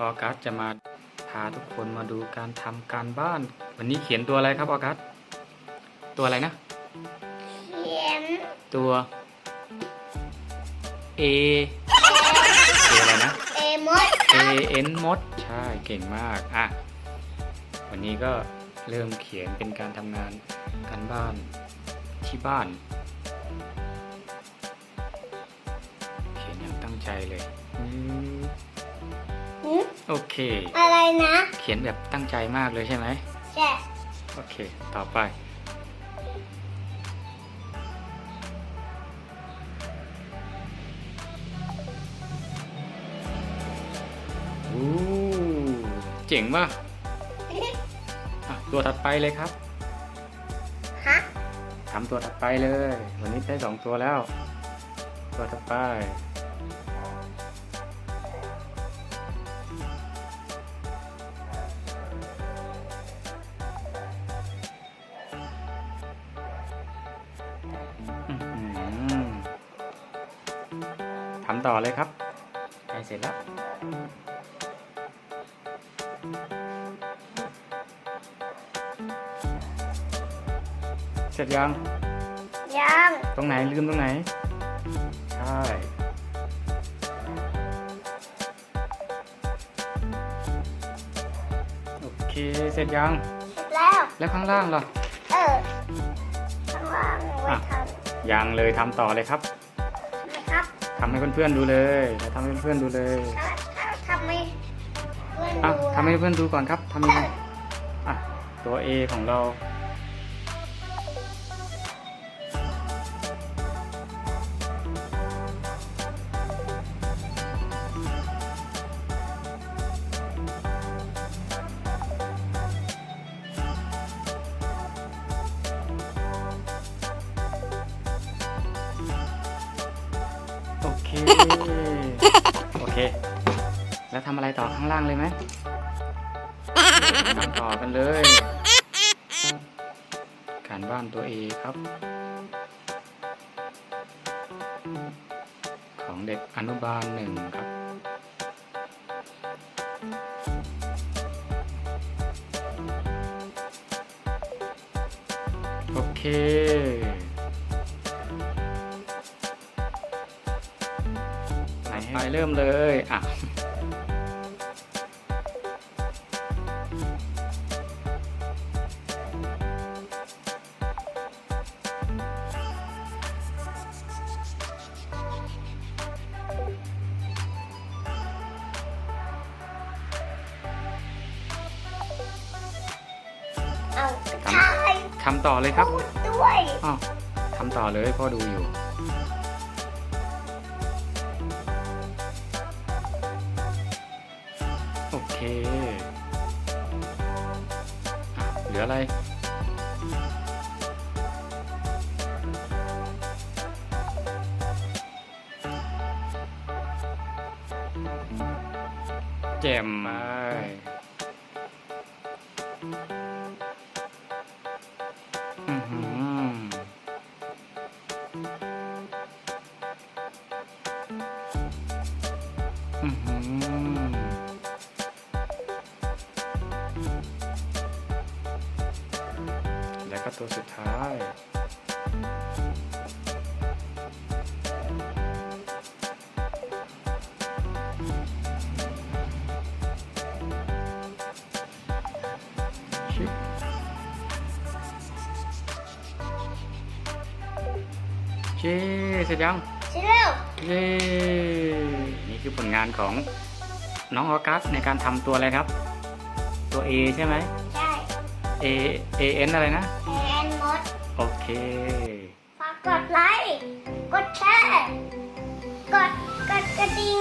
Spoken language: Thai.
ออกัสจะมาพาทุกคนมาดูการทำการบ้าน วันนี้เขียนตัวอะไรครับออกัส ตัวอะไรนะ เขียน ตัว A A อะไรนะเอมด A N มด ใช่เก่งมาก อะ วันนี้ก็เริ่มเขียนเป็นการทำงานการบ้านที่บ้าน เขียนอย่างตั้งใจเลยอืมหึ โอเค อะไรนะเขียนแบบตั้งใจมากเลยใช่ไหมแช่โอเค ต่อไปอู้เจ๋งป่ะอะตัวถัดไปเลยครับ ฮะทำตัวถัดไปเลย วันนี้ได้สองตัวแล้ว ตัวถัดไปำต่อเลยครับใกล้เสร็จแล้ว เสร็จยัง ยังตรงไหนลืมตรงไหน ใช่ โอเค เสร็จยัง เสร็จแล้ว แล้วข้างล่างล่ะ เออ ข้างล่างไว้อะ ทำ ยังเลยทำต่อเลยครับไหมครับทำ ให้เพื่อนๆดูเลยแล้วทำให้เพื่อนๆดูเลยถ้าถ้าทำไม่เพื่อนอะดูทำให้เพื่อนดูก่อนครับทำยังไงอะตัว A ของเรา โอเค โอเค แล้วทำอะไรต่อข้างล่างเลยไหมทำต่อกันเลย การบ้านตัว A ครับ ของเด็กอนุบาลหนึ่งครับโอเค ไหนให้เริ่มเลยอะเอาทายทำต่อเลยครับพูดด้วยอ้าวทำต่อเลยพ่อดูอยู่ เคเหลืออะไร แจ่มมอือหือ แล้วก็ตัวสุดท้ายชิบเย้เสร็จยังเสร็จแล้วเย้นี่คือผลงานของน้องออกัสในการทำตัวอะไรครับ ตัว A ใช่ไหมใช่ A A N อะไรนะแอนม ด โอเค ฝากกดไลค์ กดแชร์ กดกดกระดิ่ง